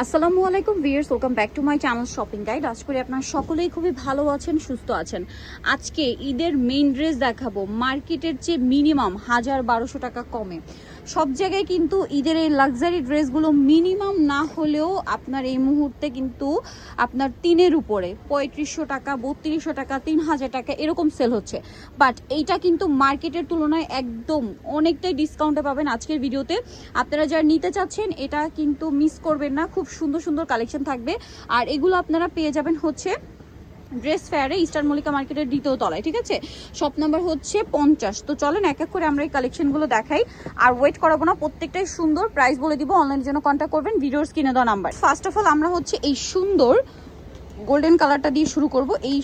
আসসালামু আলাইকুম viewers welcome back to my channel shopping guide. আজ করি আপনার সকলেই খুবই ভালো আছেন, সুস্থ আছেন। আজকে ঈদের মেইন ড্রেস দেখাবো। মার্কেটের চেয়ে মিনিমাম হাজার বারোশো টাকা কমে। সব জায়গায় কিন্তু ঈদের এই লাক্সারি ড্রেসগুলো মিনিমাম না হলেও আপনার এই মুহূর্তে কিন্তু আপনার তিনের উপরে পঁয়ত্রিশশো টাকা, বত্রিশশো টাকা, তিন হাজার টাকা এরকম সেল হচ্ছে। বাট এইটা কিন্তু মার্কেটের তুলনায় একদম অনেকটাই ডিসকাউন্টে পাবেন আজকের ভিডিওতে। আপনারা যারা নিতে চাচ্ছেন, এটা কিন্তু মিস করবেন না। খুব সুন্দর সুন্দর কালেকশন থাকবে। আর এগুলো আপনারা পেয়ে যাবেন হচ্ছে ড্রেস ফেয়ারে ইস্টার মল্লিকা মার্কেটের দ্বিতীয় তলায়, ঠিক আছে? শপ নাম্বার হচ্ছে পঞ্চাশ। তো চলেন এক এক করে আমরা এই কালেকশনগুলো দেখাই। আর ওয়েট করাবো না, প্রত্যেকটাই সুন্দর প্রাইস বলে দিব অনলাইনের জন্য কন্ট্যাক্ট করবেন, ভিডিওর স্ক্রিনে দেওয়া নাম্বার ফার্স্ট অফ অল আমরা হচ্ছে এই সুন্দর গোল্ডেন কালারটা দিয়ে শুরু করব। এই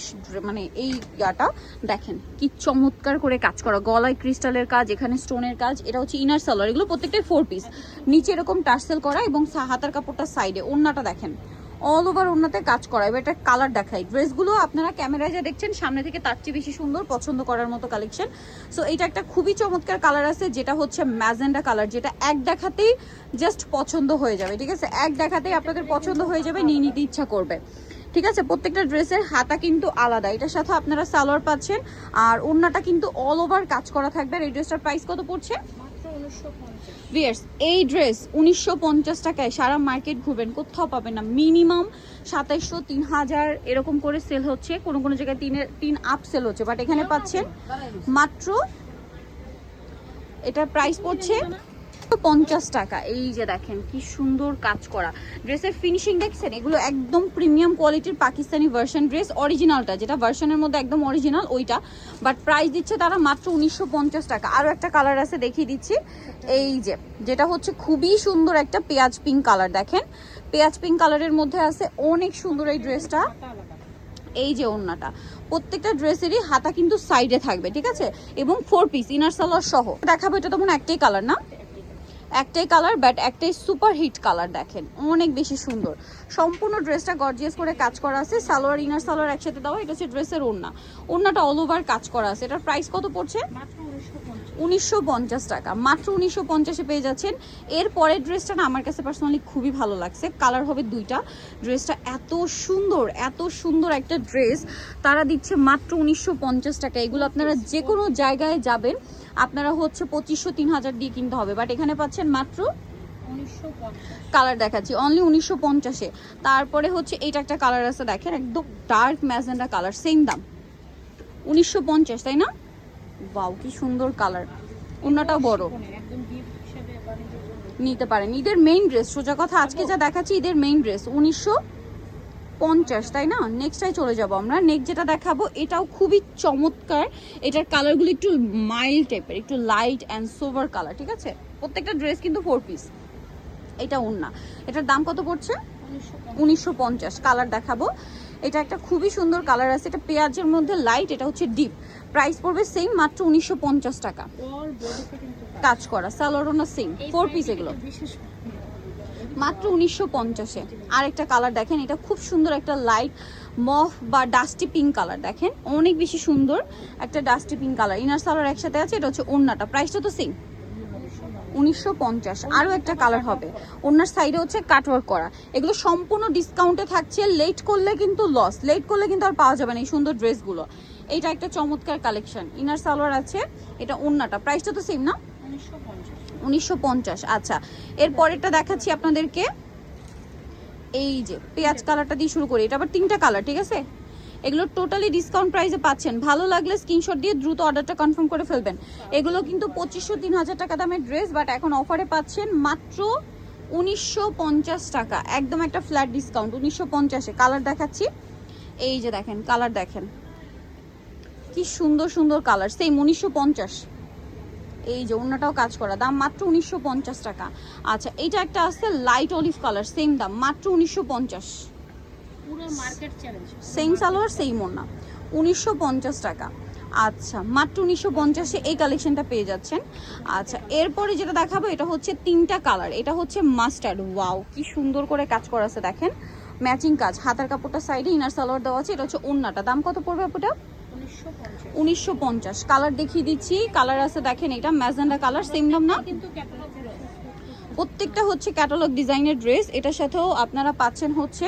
মানে এই ইয়াটা, দেখেন কি চমৎকার করে কাজ করা। গলায় ক্রিস্টালের কাজ, এখানে স্টোনের কাজ, এটা হচ্ছে ইনার সালোয়ার এগুলো প্রত্যেকটাই ফোর পিস নিচে এরকম টার্সেল করা এবং হাতার কাপড়টা সাইডে ওড়নাটা দেখেন অল ওভার ওড়নাতে কাজ করা এবার এটা কালার দেখাই। ড্রেসগুলো আপনারা ক্যামেরায় যা দেখছেন, সামনে থেকে তার চেয়ে বেশি সুন্দর, পছন্দ করার মতো কালেকশন সো এটা একটা খুবই চমৎকার কালার আছে, যেটা হচ্ছে ম্যাজেন্ডা কালার যেটা এক দেখাতেই জাস্ট পছন্দ হয়ে যাবে, ঠিক আছে? এক দেখাতেই আপনাদের পছন্দ হয়ে যাবে, নিয়ে নিতে ইচ্ছা করবে। ঠিক আছে? প্রত্যেকটা ড্রেসের হাতা কিন্তু আলাদা। এটার সাথে আপনারা সালোয়ার পাচ্ছেন, আর ওড়নাটা কিন্তু অল ওভার কাজ করা থাকবে। আর এই ড্রেসটার প্রাইস কত পড়ছে? ভিয়ার্স এই ড্রেস উনিশশো পঞ্চাশ টাকায় সারা মার্কেট ঘুরবেন। কোথাও পাবেন না। মিনিমাম সাতাইশশো তিন হাজার এরকম করে সেল হচ্ছে। কোনো কোনো জায়গায় তিনের তিন আপ সেল হচ্ছে। বাট এখানে পাচ্ছেন মাত্র এটার প্রাইস পড়ছে পঞ্চাশ টাকা। এই যে দেখেন, কি সুন্দর কাজ করা। ড্রেসের ফিনিশিং দেখছেন? এগুলো একদম প্রিমিয়াম কোয়ালিটির পাকিস্তানি ভার্সন ড্রেস অরিজিনালটা যেটা ভার্সনের মধ্যে একদম অরিজিনাল ওইটা। বাট প্রাইস দিচ্ছে তারা মাত্র উনিশশো পঞ্চাশ টাকা। আরও একটা কালার আছে, দেখিয়ে দিচ্ছি। এই যে, যেটা হচ্ছে খুবই সুন্দর একটা পেঁয়াজ পিঙ্ক কালার দেখেন, পেঁয়াজ পিঙ্ক কালারের মধ্যে আছে অনেক সুন্দর এই ড্রেসটা এই যে ওড়নাটা প্রত্যেকটা ড্রেসেরই হাতা কিন্তু সাইডে থাকবে, ঠিক আছে? এবং ফোর পিস ইনার সালোয়ার সহ। দেখাবো এটা তো হয় একটাই কালার না? একটাই কালার বাট একটাই সুপার হিট কালার দেখেন। অনেক বেশি সুন্দর। সম্পূর্ণ ড্রেসটা গর্জিয়াস করে কাজ করা আছে। সালোয়ার ইনার সালোয়ার একসাথে দেওয়া, এটা হচ্ছে ড্রেসের ওড়না। ওড়নাটা অল ওভার কাজ করা আছে। এটার প্রাইস কত পড়ছে? উনিশশো পঞ্চাশ টাকা। মাত্র উনিশশো পঞ্চাশে পেয়ে যাচ্ছেন। এর পরের ড্রেসটা না আমার কাছে পার্সোনালি খুবই ভালো লাগছে। কালার হবে দুইটা। ড্রেসটা এত সুন্দর এত সুন্দর একটা ড্রেস। তারা দিচ্ছে মাত্র উনিশশো পঞ্চাশ টাকা। এগুলো আপনারা যে কোনো জায়গায় যাবেন আপনারা হচ্ছে পঁচিশশো তিন হাজার দিয়ে কিনতে হবে। বাট এখানে পাচ্ছেন মাত্র কালার দেখাচ্ছি। অনলি উনিশশো পঞ্চাশে। তারপরে হচ্ছে এইটা একটা কালার আছে দেখেন একদম ডার্ক ম্যাজেন্ডা কালার সেম দাম। উনিশশো পঞ্চাশ তাই না? বাউ কি সুন্দর কালার অন্যটাও বড়। নিতে পারেন। ঈদের মেইন ড্রেস সোজা কথা, আজকে যা দেখাচ্ছি ঈদের মেইন ড্রেস উনিশশো পঞ্চাশ, তাই না? নেক্সটাই চলে যাব আমরা। নেক্সট যেটা দেখাবো, এটাও খুবই চমৎকার। এটার কালারগুলো একটু মাইল্ড টাইপের একটু লাইট অ্যান্ড সোভার কালার ঠিক আছে? প্রত্যেকটা ড্রেস কিন্তু ফোর পিস এটা ওন্না এটার দাম কত পড়ছে? উনিশশো পঞ্চাশ। কালার দেখাবো। এটা একটা খুবই সুন্দর কালার আছে, এটা পেঁয়াজের মধ্যে লাইট এটা হচ্ছে ডিপ প্রাইস পড়বে সেম মাত্র উনিশশো পঞ্চাশ টাকা। কাজ করা সালোয়ারও সেম ফোর পিস এগুলো। মাত্র উনিশশো পঞ্চাশে আর একটা কালার দেখেন, এটা খুব সুন্দর একটা লাইট মফ বা ডাস্টি পিঙ্ক কালার দেখেন। অনেক বেশি সুন্দর একটা dusty pink colour inner salwar একসাথে আছে, এটা হচ্ছে ওড়নাটা। প্রাইসটা তো সেম উনিশশো পঞ্চাশ। আরও একটা কালার হবে। ওনার সাইডে হচ্ছে কাটওয়ার্ক করা। এগুলো সম্পূর্ণ ডিসকাউন্টে থাকছে। লেট করলে কিন্তু লস লেট করলে কিন্তু আর পাওয়া যাবে না এই সুন্দর ড্রেসগুলো এইটা একটা চমৎকার কালেকশন ইনার সালোয়ার আছে। এটা ওন্নাটা প্রাইসটা তো সেম না? উনিশশো পঞ্চাশ। আচ্ছা। এর পরেরটা দেখাচ্ছি আপনাদেরকে। এই যে, পেঁয়াজ কালারটা দিয়ে শুরু করি। এটা আবার তিনটা কালার ঠিক আছে? এগুলো টোটালি ডিসকাউন্ট প্রাইসে পাচ্ছেন। ভালো লাগলে স্ক্রিনশট দিয়ে দ্রুত অর্ডারটা কনফার্ম করে ফেলবেন। এগুলো কিন্তু পঁচিশশো তিন হাজার টাকা দামের ড্রেস বাট এখন অফারে পাচ্ছেন মাত্র উনিশশো পঞ্চাশ টাকা। একদম একটা ফ্ল্যাট ডিসকাউন্ট উনিশশো পঞ্চাশে। কালার দেখাচ্ছি। এই যে দেখেন কালার দেখেন। কি সুন্দর সুন্দর কালার সেম উনিশশো পঞ্চাশ। এই যে অন্যটাও কাজ করা। দাম মাত্র উনিশশো পঞ্চাশ টাকা। আচ্ছা এইটা একটা আছে লাইট অলিভ কালার সেম দাম, মাত্র উনিশশো পঞ্চাশ। সেম সালোয়ার সেম ওনা উনিশশো টাকা। আচ্ছা মাত্র উনিশশো পঞ্চাশে এই কালেকশনটা পেয়ে যাচ্ছেন। আচ্ছা এরপরে যেটা দেখাবো এটা হচ্ছে তিনটা কালার এটা হচ্ছে মাস্টার্ড ওয়াও কি সুন্দর করে কাজ করা আছে দেখেন। ম্যাচিং কাজ। হাতার কাপড়টা সাইডে ইনার সালোয়ার দেওয়া আছে এটা হচ্ছে ওন্নাটা দাম কত পড়বে আপুটা? উনিশশো পঞ্চাশ। কালার দেখিয়ে দিচ্ছি। কালার আছে দেখেন এটা ম্যাজেন্ডা কালার সেম দাম না? প্রত্যেকটা হচ্ছে ক্যাটালগ ডিজাইনের ড্রেস এটার সাথেও আপনারা পাচ্ছেন হচ্ছে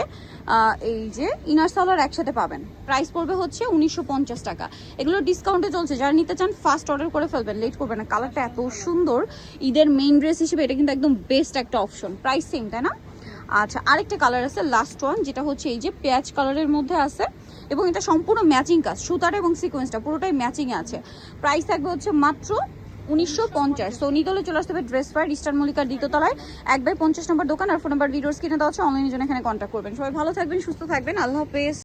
এই যে ইনার সালোয়ার একসাথে পাবেন। প্রাইস পড়বে হচ্ছে উনিশশো পঞ্চাশ টাকা। এগুলো ডিসকাউন্টে চলছে। যারা নিতে চান ফার্স্ট অর্ডার করে ফেলবেন লেট করবেন না। কালারটা এত সুন্দর। ঈদের মেইন ড্রেস হিসেবে এটা কিন্তু একদম বেস্ট একটা অপশন প্রাইস সেম তাই না? আচ্ছা আরেকটা কালার আছে লাস্ট ওয়ান যেটা হচ্ছে এই যে পেঁয়াজ কালারের মধ্যে আছে। এবং এটা সম্পূর্ণ ম্যাচিং কাজ, সুতার এবং সিকোয়েন্সটা পুরোটাই ম্যাচিংয়ে আছে। প্রাইস থাকবে হচ্ছে মাত্র উনিশশো পঞ্চাশ। তো নিতলে চলে আসতে হবে ড্রেস ফায়ার ইস্টার মল্লিকার দ্বিতীয়তলায়। এক বাই পঞ্চাশ নম্বর দোকান আর ফোন নাম্বার ভিডিওস কিনে দেওয়া হচ্ছে অনলাইনের জন্য এখানে কন্ট্যাক্ট করবেন। সবাই ভালো থাকবেন, সুস্থ থাকবেন। আল্লাহ হাফেজ।